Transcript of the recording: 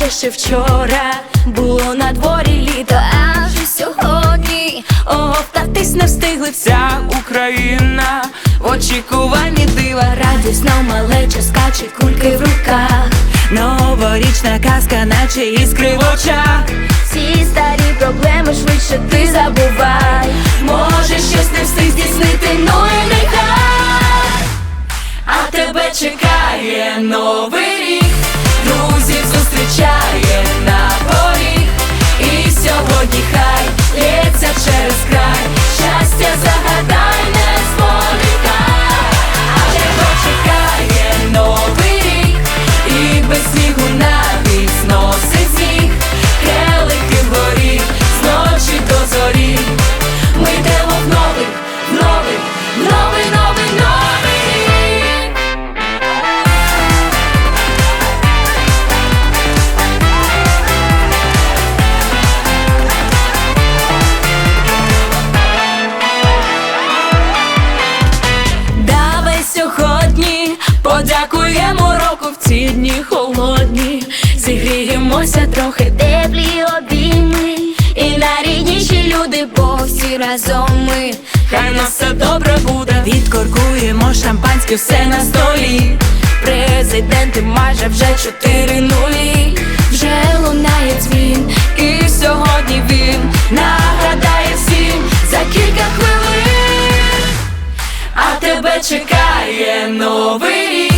наче ще вчора було на дворі літо, а вже сьогодні оговтатись не встигли Вся Україна в очікуванні дива радісно малеча скаче кульки в руках. Новорічна казка, наче іскри в очах Всі старі проблеми швидше ти забувай. Може, щось не встиг здійснити, ну і нехай. А тебе чекає новий рік, Зігріємося трохи теплі обійми. І найрідніші люди, бо всі разом ми. Хай нас все добре буде Відкоркуємо шампанське все на столі Президенти майже вже чотири нулі. Вже лунає дзвін, і сьогодні він нагадає всім за кілька хвилин. А тебе чекає новий рік,